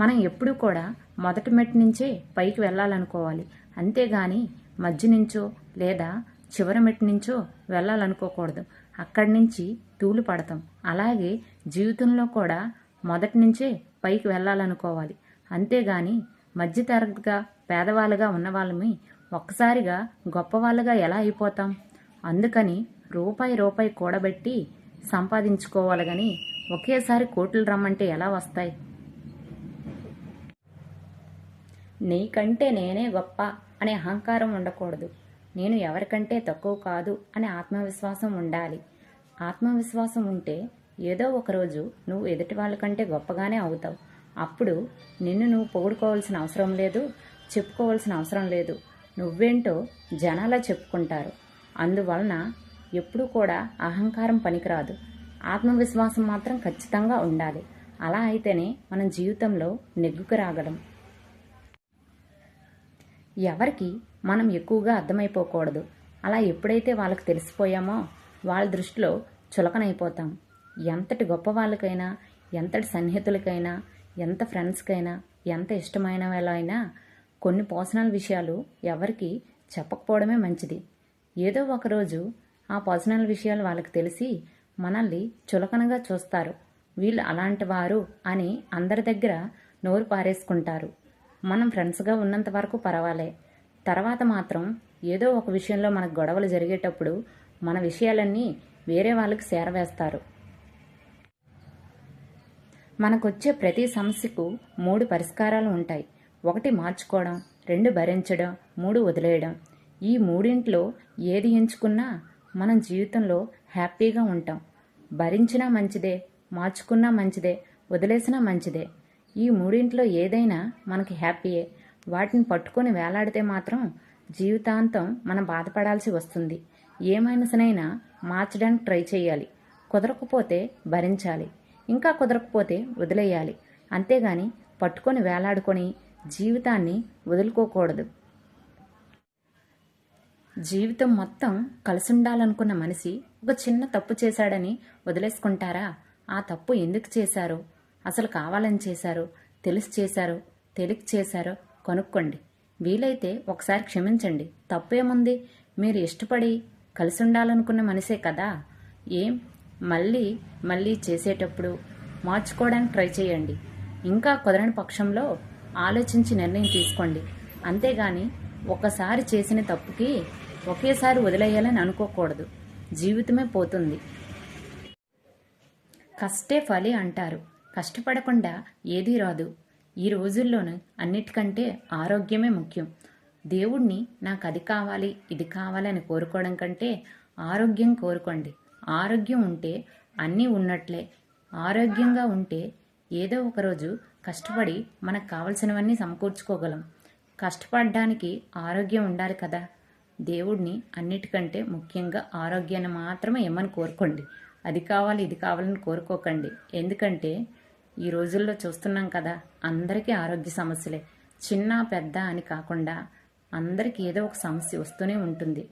మనం ఎప్పుడూ కూడా మొదటి మెట్టు నుంచే పైకి వెళ్ళాలనుకోవాలి. అంతేగాని మధ్య నుంచో లేదా చివరి మెట్టు నుంచో వెళ్ళాలనుకోకూడదు. అక్కడి నుంచి తూలు పడతాం. అలాగే జీవితంలో కూడా మొదటి నుంచే పైకి వెళ్ళాలనుకోవాలి. అంతేగాని మధ్యతరగతిగా పేదవాళ్ళుగా ఉన్న వాళ్ళమి ఒక్కసారిగా గొప్పవాళ్ళుగా ఎలా అయిపోతాం? అందుకని రూపాయి రూపాయి కూడబెట్టి సంపాదించుకోవాలి కానీ ఒకేసారి కోట్లు రమ్మంటే ఎలా వస్తాయి? నీకంటే నేనే గొప్ప అనే అహంకారం ఉండకూడదు. నేను ఎవరికంటే తక్కువ కాదు అనే ఆత్మవిశ్వాసం ఉండాలి. ఆత్మవిశ్వాసం ఉంటే ఏదో ఒకరోజు నువ్వు ఎదుటి వాళ్ళకంటే గొప్పగానే అవుతావు. అప్పుడు నిన్ను నువ్వు పొగుడుకోవాల్సిన అవసరం లేదు చెప్పుకోవాల్సిన అవసరం లేదు. నువ్వేంటో జనాలా చెప్పుకుంటారు. అందువలన ఎప్పుడూ కూడా అహంకారం పనికిరాదు. ఆత్మవిశ్వాసం మాత్రం ఖచ్చితంగా ఉండాలి. అలా అయితేనే మనం జీవితంలో నెగ్గుకు రాగలం. ఎవరికి మనం ఎక్కువగా అర్థమైపోకూడదు. అలా ఎప్పుడైతే వాళ్ళకి తెలిసిపోయామో వాళ్ళ దృష్టిలో చులకనైపోతాం. ఎంతటి గొప్ప వాళ్ళకైనా ఎంతటి సన్నిహితులకైనా ఎంత ఫ్రెండ్స్కైనా ఎంత ఇష్టమైన వాళ్ళైనా కొన్ని పర్సనల్ విషయాలు ఎవరికి చెప్పకపోవడమే మంచిది. ఏదో ఒకరోజు ఆ పర్సనల్ విషయాలు వాళ్ళకి తెలిసి మనల్ని చులకనగా చూస్తారు. వీళ్ళు అలాంటి వారు అని అందరి దగ్గర నోరు పారేసుకుంటారు. మనం ఫ్రెండ్స్గా ఉన్నంత వరకు పర్వాలే. తర్వాత మాత్రం ఏదో ఒక విషయంలో మనకు గొడవలు జరిగేటప్పుడు మన విషయాలన్నీ వేరే వాళ్ళకి చేరవేస్తారు. మనకొచ్చే ప్రతి సమస్యకు మూడు పరిష్కారాలు ఉంటాయి. ఒకటి మార్చుకోవడం రెండు భరించడం మూడు వదిలేయడం. ఈ మూడింట్లో ఏది ఎంచుకున్నా మనం జీవితంలో హ్యాపీగా ఉంటాం. భరించినా మంచిదే మార్చుకున్నా మంచిదే వదిలేసినా మంచిదే. ఈ మూడింట్లో ఏదైనా మనకి హ్యాపీయే. వాటిని పట్టుకొని వేలాడితే మాత్రం జీవితాంతం మనం బాధపడాల్సి వస్తుంది. ఏ మనసునైనా మార్చడానికి ట్రై చేయాలి. కుదరకపోతే భరించాలి. ఇంకా కుదరకపోతే వదిలేయాలి. అంతేగాని పట్టుకొని వేలాడుకొని జీవితాన్ని వదులుకోకూడదు. జీవితం మొత్తం కలిసి ఉండాలనుకున్న మనిషి ఒక చిన్న తప్పు చేశాడని వదిలేసుకుంటారా? ఆ తప్పు ఎందుకు చేశారో? అసలు కావాలని చేశారో తెలిసి చేశారో తెలిసి చేశారో కనుక్కోండి. వీలైతే ఒకసారి క్షమించండి. తప్పేముంది? మీరు ఇష్టపడి కలిసి ఉండాలనుకున్న మనిషే కదా. ఏం? మళ్ళీ మళ్ళీ చేసేటప్పుడు మార్చుకోవడానికి ట్రై చేయండి. ఇంకా కుదరని పక్షంలో ఆలోచించి నిర్ణయం తీసుకోండి. అంతేగాని ఒకసారి చేసిన తప్పుకి ఒకేసారి వదిలేయాలని అనుకోకూడదు. జీవితమే పోతుంది. కష్టే ఫలి అంటారు. కష్టపడకుండా ఏదీ రాదు. ఈ రోజుల్లోనూ అన్నిటికంటే ఆరోగ్యమే ముఖ్యం. దేవుణ్ణి నాకు అది కావాలి ఇది కావాలని కోరుకోవడం కంటే ఆరోగ్యం కోరుకోండి. ఆరోగ్యం ఉంటే అన్నీ ఉన్నట్లే. ఆరోగ్యంగా ఉంటే ఏదో ఒకరోజు కష్టపడి మనకు కావలసినవన్నీ సమకూర్చుకోగలం. కష్టపడడానికి ఆరోగ్యం ఉండాలి కదా. దేవుడిని అన్నిటికంటే ముఖ్యంగా ఆరోగ్యాన్ని మాత్రమే ఇమ్మని కోరుకోండి. అది కావాలి ఇది కావాలని కోరుకోకండి. ఎందుకంటే ఈ రోజుల్లో చూస్తున్నాం కదా అందరికీ ఆరోగ్య సమస్యలే. చిన్న పెద్ద అని కాకుండా అందరికీ ఏదో ఒక సమస్య వస్తూనే ఉంటుంది.